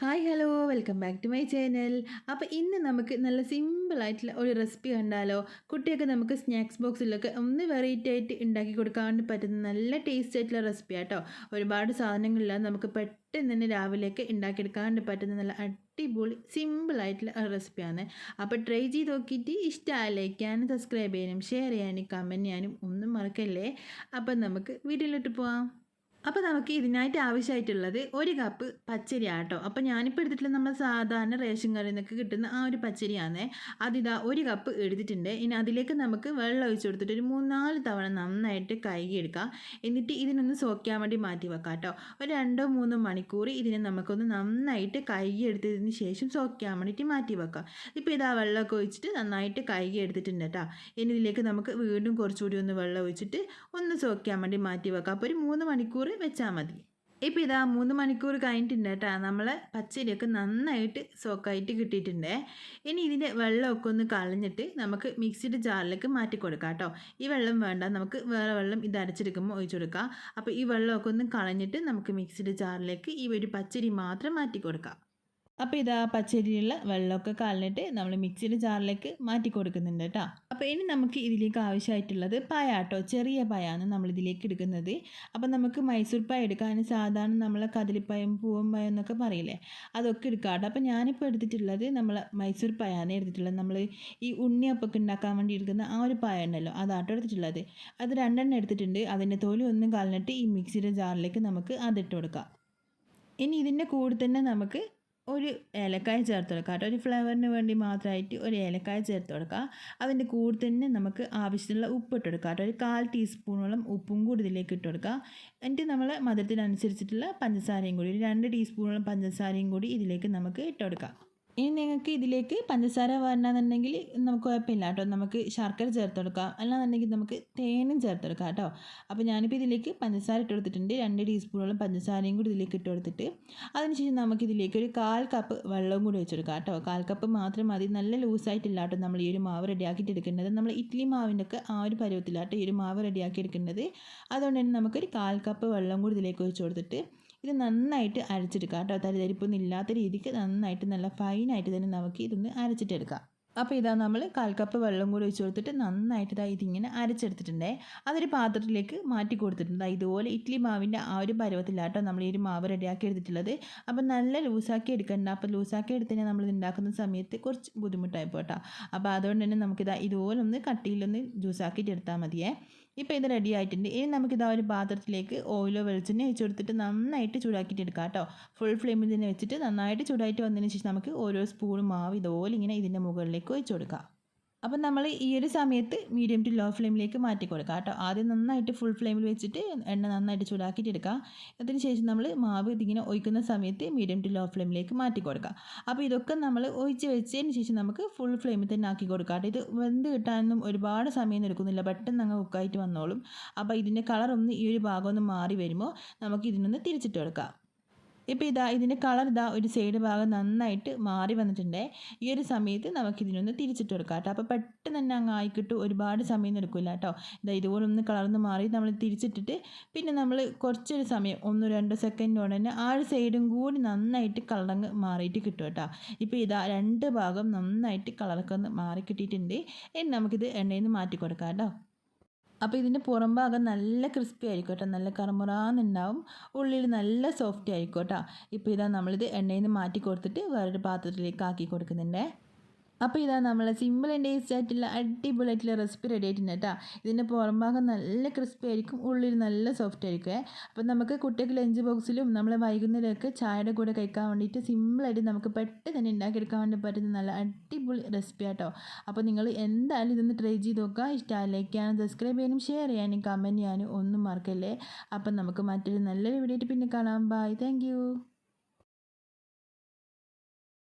Hi hello welcome back to my channel അപ്പോൾ ഇന്ന് നമുക്ക് നല്ല സിമ്പിളായിട്ടുള്ള ഒരു റെസിപ്പി കണ്ടാലോ? കുട്ടിയൊക്കെ നമുക്ക് സ്നാക്സ് ബോക്സിലൊക്കെ ഒന്ന് വെറൈറ്റി ആയിട്ട് ഉണ്ടാക്കി കൊടുക്കാൻ പറ്റുന്ന നല്ല ടേസ്റ്റ് ആയിട്ടുള്ള റെസിപ്പി ആട്ടോ. ഒരുപാട് സാധനങ്ങളില്ലാതെ നമുക്ക് പെട്ടെന്ന് തന്നെ രാവിലെയൊക്കെ ഉണ്ടാക്കിയെടുക്കാൻ പറ്റുന്ന നല്ല അടിപൊളി സിമ്പിളായിട്ടുള്ള റെസിപ്പിയാണ് അപ്പോൾ ട്രൈ ചെയ്ത് നോക്കിയിട്ട് ഇഷ്ടമായി ലൈക്കാനും സബ്സ്ക്രൈബ് ചെയ്യാനും ഷെയർ ചെയ്യാനും കമന്റ് ചെയ്യാനും ഒന്നും മറക്കല്ലേ? അപ്പം നമുക്ക് വീട്ടിലോട്ട് പോവാം. അപ്പോൾ നമുക്ക് ഇതിനായിട്ട് ആവശ്യമായിട്ടുള്ളത് ഒരു കപ്പ് പച്ചരി ആട്ടോ അപ്പോൾ ഞാനിപ്പോൾ എടുത്തിട്ടുള്ള നമ്മൾ സാധാരണ റേഷൻ കടയിൽ നിന്നൊക്കെ കിട്ടുന്ന ആ ഒരു പച്ചരിയാണേ അതിതാ ഒരു കപ്പ് എടുത്തിട്ടുണ്ട്. ഇനി അതിലേക്ക് നമുക്ക് വെള്ളം ഒഴിച്ചു കൊടുത്തിട്ട് ഒരു മൂന്നാൽ തവണ നന്നായിട്ട് കഴുകി എടുക്കുക എന്നിട്ട് ഇതിനൊന്ന് സോക്കാൻ വേണ്ടി മാറ്റി വെക്കാം കേട്ടോ ഒരു രണ്ടോ മൂന്നോ മണിക്കൂർ ഇതിനെ നമുക്കൊന്ന് നന്നായിട്ട് കഴുകി എടുത്തതിന് ശേഷം സോക്കാൻ വേണ്ടിയിട്ട് മാറ്റി വെക്കാം. ഇപ്പോൾ ഇതാ വെള്ളമൊക്കെ ഒഴിച്ചിട്ട് നന്നായിട്ട് കഴുകി എടുത്തിട്ടുണ്ട് കേട്ടോ ഇനി ഇതിലേക്ക് നമുക്ക് വീണ്ടും കുറച്ചുകൂടി ഒന്ന് വെള്ളം ഒഴിച്ചിട്ട് ഒന്ന് സോക്കാൻ വേണ്ടി മാറ്റി വെക്കാം. അപ്പോൾ ഒരു മൂന്ന് മണിക്കൂർ വെച്ചാൽ മതി. ഇപ്പോൾ ഇതാ മൂന്ന് മണിക്കൂർ കഴിഞ്ഞിട്ടുണ്ട് കേട്ടോ. നമ്മൾ പച്ചരിയൊക്കെ നന്നായിട്ട് സോക്കായിട്ട് കിട്ടിയിട്ടുണ്ട്. ഇനി ഇതിന്റെ വെള്ളമൊക്കെ ഒന്ന് കളഞ്ഞിട്ട് നമുക്ക് മിക്സിയുടെ ജാറിലേക്ക് മാറ്റി കൊടുക്കാം കേട്ടോ. ഈ വെള്ളം വേണ്ട. നമുക്ക് വേറെ വെള്ളം ഇത് അരച്ചെടുക്കുമ്പോൾ ഒഴിച്ചു കൊടുക്കാം. അപ്പോൾ ഈ വെള്ളമൊക്കെ ഒന്ന് കളഞ്ഞിട്ട് നമുക്ക് മിക്സിയുടെ ജാറിലേക്ക് ഈ ഒരു പച്ചരി മാത്രം മാറ്റി കൊടുക്കാം. അപ്പോൾ ഇതാ പച്ചരിയുള്ള വെള്ളമൊക്കെ കാലിനിട്ട് നമ്മൾ മിക്സിയുടെ ജാറിലേക്ക് മാറ്റി കൊടുക്കുന്നുണ്ട് കേട്ടോ. അപ്പോൾ ഇനി നമുക്ക് ഇതിലേക്ക് ആവശ്യമായിട്ടുള്ളത് പായ കേട്ടോ. ചെറിയ പായാണ് നമ്മൾ ഇതിലേക്ക് എടുക്കുന്നത്. അപ്പോൾ നമുക്ക് മൈസൂർ പായ എടുക്കാൻ സാധാരണ നമ്മൾ പൂവം പായം എന്നൊക്കെ പറയില്ലേ? അതൊക്കെ എടുക്കാം കേട്ടോ. അപ്പോൾ ഞാനിപ്പോൾ എടുത്തിട്ടുള്ളത് നമ്മൾ മൈസൂർ പായാണ് എടുത്തിട്ടുള്ളത്. നമ്മൾ ഈ ഉണ്ണിയപ്പൊക്കെ ഉണ്ടാക്കാൻ വേണ്ടി എടുക്കുന്ന ആ ഒരു പായ ഉണ്ടല്ലോ അതാട്ടോ എടുത്തിട്ടുള്ളത്. അത് രണ്ടെണ്ണം എടുത്തിട്ടുണ്ട്. അതിന്റെ തോലി ഒന്നും കളഞ്ഞിട്ട് ഈ മിക്സിയുടെ ജാറിലേക്ക് നമുക്ക് അതിട്ട് കൊടുക്കാം. ഇനി ഇതിന്റെ കൂടെ തന്നെ നമുക്ക് ഒരു ഏലക്കായ ചേർത്ത് കൊടുക്കുക കേട്ടോ. ഒരു ഫ്ലേവറിന് വേണ്ടി മാത്രമായിട്ട് ഒരു ഏലക്കായ ചേർത്ത് കൊടുക്കുക. അതിന്റെ കൂടെ തന്നെ നമുക്ക് ആവശ്യത്തിനുള്ള ഉപ്പ് ഇട്ട് കൊടുക്കുക കേട്ടോ. ഒരു കാൽ ടീസ്പൂണോളം ഉപ്പും കൂടി ഇതിലേക്ക് ഇട്ട് കൊടുക്കുക. എന്നിട്ട് നമ്മൾ മധുരത്തിനനുസരിച്ചിട്ടുള്ള പഞ്ചസാരയും കൂടി ഒരു രണ്ട് ടീസ്പൂണോളം പഞ്ചസാരയും കൂടി ഇതിലേക്ക് നമുക്ക് ഇട്ട് കൊടുക്കാം ഇനി നിങ്ങൾക്ക് ഇതിലേക്ക് പഞ്ചസാര വരണമെന്നുണ്ടെങ്കിൽ നമുക്ക് കുഴപ്പമില്ല കേട്ടോ. നമുക്ക് ശർക്കര ചേർത്ത് കൊടുക്കാം അല്ലാന്നുണ്ടെങ്കിൽ നമുക്ക് തേനും ചേർത്ത് കൊടുക്കാം കേട്ടോ. അപ്പോൾ ഞാനിപ്പോൾ ഇതിലേക്ക് പഞ്ചസാര ഇട്ട് കൊടുത്തിട്ടുണ്ട്. രണ്ട് ടീസ്പൂണോളം പഞ്ചസാരയും കൂടി ഇതിലേക്ക് ഇട്ട് കൊടുത്തിട്ട് അതിനുശേഷം നമുക്ക് ഇതിലേക്ക് ഒരു കാൽ കപ്പ് വെള്ളവും കൂടി വെച്ച് കൊടുക്കാം കേട്ടോ. കാൽ കപ്പ് മാത്രം മതി. നല്ല ലൂസായിട്ടില്ല കേട്ടോ നമ്മൾ ഈ ഒരു മാവ് റെഡിയാക്കിയിട്ട് എടുക്കേണ്ടത്. നമ്മൾ ഇഡ്ഡലി മാവിന്റെ ഒക്കെ ആ ഒരു പരുവത്തിലാട്ടോ ഈ ഒരു മാവ് റെഡിയാക്കി എടുക്കേണ്ടത്. അതുകൊണ്ട് തന്നെ നമുക്കൊരു കാൽ കപ്പ് വെള്ളം കൂടി ഇതിലേക്ക് ഒഴിച്ച് കൊടുത്തിട്ട് ഇത് നന്നായിട്ട് അരച്ചെടുക്കുക കേട്ടോ. തരിതരിപ്പൊന്നും ഇല്ലാത്ത രീതിക്ക് നന്നായിട്ട് നല്ല ഫൈനായിട്ട് തന്നെ നമുക്ക് ഇതൊന്ന് അരച്ചിട്ടെടുക്കാം. അപ്പോൾ ഇതാ നമ്മൾ കാൽ കപ്പ് വെള്ളം കൂടി ഒഴിച്ച് കൊടുത്തിട്ട് നന്നായിട്ട് ഇതാ ഇതിങ്ങനെ അരച്ചെടുത്തിട്ടുണ്ടേ. അതൊരു പാത്രത്തിലേക്ക് മാറ്റി കൊടുത്തിട്ടുണ്ട്. ഇതുപോലെ ഇഡ്ഡലി മാവിന്റെ ആ ഒരു പരുവത്തിലാട്ടോ നമ്മൾ ഈ ഒരു മാവ് റെഡിയാക്കി എടുത്തിട്ടുള്ളത്. അപ്പോൾ നല്ല ലൂസാക്കി എടുക്കണ്ട. അപ്പോൾ ലൂസാക്കി എടുത്തതിനെ നമ്മൾ ഉണ്ടാക്കുന്ന സമയത്ത് കുറച്ച് ബുദ്ധിമുട്ടായി പോട്ടോ. അപ്പോൾ അതുകൊണ്ട് തന്നെ നമുക്കിതാ ഇതുപോലെ ഒന്ന് കട്ടിയിലൊന്ന് ജ്യൂസാക്കിയിട്ട് എടുത്താൽ മതിയേ. ഇപ്പോൾ ഇത് റെഡി ആയിട്ടുണ്ട്. ഇനി നമുക്കിതാ ഒരു പാത്രത്തിലേക്ക് ഓയിലോ വെളിച്ചെണ്ണ വെച്ച് കൊടുത്തിട്ട് നന്നായിട്ട് ചൂടാക്കിയിട്ട് എടുക്കാം കേട്ടോ. ഫുൾ ഫ്ലെയിമിൽ തന്നെ വെച്ചിട്ട് നന്നായിട്ട് ചൂടായിട്ട് വന്നതിന് ശേഷം നമുക്ക് ഓരോ സ്പൂൺ മാവ് ഇതുപോലെ ഇങ്ങനെ ഇതിന്റെ മുകളിലേക്ക് ഒഴിച്ച് കൊടുക്കാം. അപ്പം നമ്മൾ ഈ ഒരു സമയത്ത് മീഡിയം ടു ലോ ഫ്ലെയിമിലേക്ക് മാറ്റി കൊടുക്കുക കേട്ടോ. ആദ്യം നന്നായിട്ട് ഫുൾ ഫ്ലെയിമിൽ വെച്ചിട്ട് എണ്ണ നന്നായിട്ട് ചൂടാക്കിയിട്ട് എടുക്കുക. അതിന് ശേഷം നമ്മൾ മാവ് ഇതിങ്ങനെ ഒഴിക്കുന്ന സമയത്ത് മീഡിയം ടു ലോ ഫ്ലെയിമിലേക്ക് മാറ്റി കൊടുക്കുക. അപ്പോൾ ഇതൊക്കെ നമ്മൾ ഒഴിച്ച് വെച്ചതിന് ശേഷം നമുക്ക് ഫുൾ ഫ്ലെയിമിൽ തന്നെ ആക്കി കൊടുക്കുക കേട്ടോ. ഇത് വെന്ത് കിട്ടാനൊന്നും ഒരുപാട് സമയം എടുക്കുന്നില്ല. പെട്ടെന്ന് അങ്ങ് കുക്കായിട്ട് വന്നോളും. അപ്പോൾ ഇതിന്റെ കളറൊന്ന് ഈ ഒരു ഭാഗം ഒന്ന് മാറി വരുമ്പോൾ നമുക്ക് ഇതിനൊന്ന് തിരിച്ചിട്ട് കൊടുക്കാം. ഇപ്പോൾ ഇതാ ഇതിന്റെ കളർ ഇതാ ഒരു സൈഡ് ഭാഗം നന്നായിട്ട് മാറി വന്നിട്ടുണ്ട്. ഈ ഒരു സമയത്ത് നമുക്കിതിനൊന്ന് തിരിച്ചിട്ട് കൊടുക്കാം കേട്ടോ. അപ്പോൾ പെട്ടെന്ന് തന്നെ അങ്ങ് ആയിക്കിട്ട് ഒരുപാട് സമയം എടുക്കില്ല കേട്ടോ. ഇതാ ഇതുപോലെ ഒന്ന് കളർന്ന് മാറി നമ്മൾ തിരിച്ചിട്ടിട്ട് പിന്നെ നമ്മൾ കുറച്ചൊരു സമയം ഒന്ന് രണ്ട് സെക്കൻഡ് കൊണ്ട് തന്നെ ആ ഒരു സൈഡും കൂടി നന്നായിട്ട് കളറങ്ങ് മാറിയിട്ട് കിട്ടും കേട്ടോ. ഇപ്പോൾ ഇതാ രണ്ട് ഭാഗം നന്നായിട്ട് കളറൊക്കെ ഒന്ന് മാറി കിട്ടിയിട്ടുണ്ട്. ഇനി നമുക്കിത് എണ്ണയിൽ നിന്ന് മാറ്റി കൊടുക്കാം കേട്ടോ. അപ്പോൾ ഇതിന്റെ പുറം ഭാഗം നല്ല ക്രിസ്പി ആയിരിക്കും കേട്ടോ. നല്ല കറമുറാന്നുണ്ടാവും. ഉള്ളിൽ നല്ല സോഫ്റ്റ് ആയിരിക്കും കേട്ടോ. ഇപ്പോൾ ഇതാ നമ്മളിത് എണ്ണയിൽ നിന്ന് മാറ്റി കൊടുത്തിട്ട് വേറൊരു പാത്രത്തിലേക്ക് ആക്കി കൊടുക്കുന്നുണ്ട്. അപ്പോൾ ഇതാ നമ്മൾ സിമ്പിൾ ആൻഡ് ടേസ്റ്റ് ആയിട്ടുള്ള അടിപൊളിയായിട്ടുള്ള റെസിപ്പി റെഡി ആയിട്ടുണ്ട് കേട്ടോ ഇതിന്റെ പുറം ഭാഗം നല്ല ക്രിസ്പി ആയിരിക്കും ഉള്ളിൽ നല്ല സോഫ്റ്റ് ആയിരിക്കും അപ്പോൾ നമുക്ക് കുട്ടികൾക്ക് ലഞ്ച് ബോക്സിലും നമ്മൾ വൈകുന്നേരമൊക്കെ ചായയുടെ കൂടെ കഴിക്കാൻ വേണ്ടിയിട്ട് സിമ്പിളായിട്ട് നമുക്ക് പെട്ടെന്ന് തന്നെ ഉണ്ടാക്കിയെടുക്കാൻ വേണ്ടി പറ്റുന്ന നല്ല അടിപൊളി റെസിപ്പി ആട്ടോ അപ്പോൾ നിങ്ങൾ എന്തായാലും ഇതൊന്ന് ട്രൈ ചെയ്ത് നോക്കുക. ഇഷ്ടമായി ലൈക്ക് ചെയ്യാനും സബ്സ്ക്രൈബ് ചെയ്യാനും ഷെയർ ചെയ്യാനും കമന്റ് ചെയ്യാനും ഒന്നും മറക്കല്ലേ. അപ്പം നമുക്ക് മറ്റൊരു നല്ലൊരു വീഡിയോ പിന്നെ കാണാം. Bye thank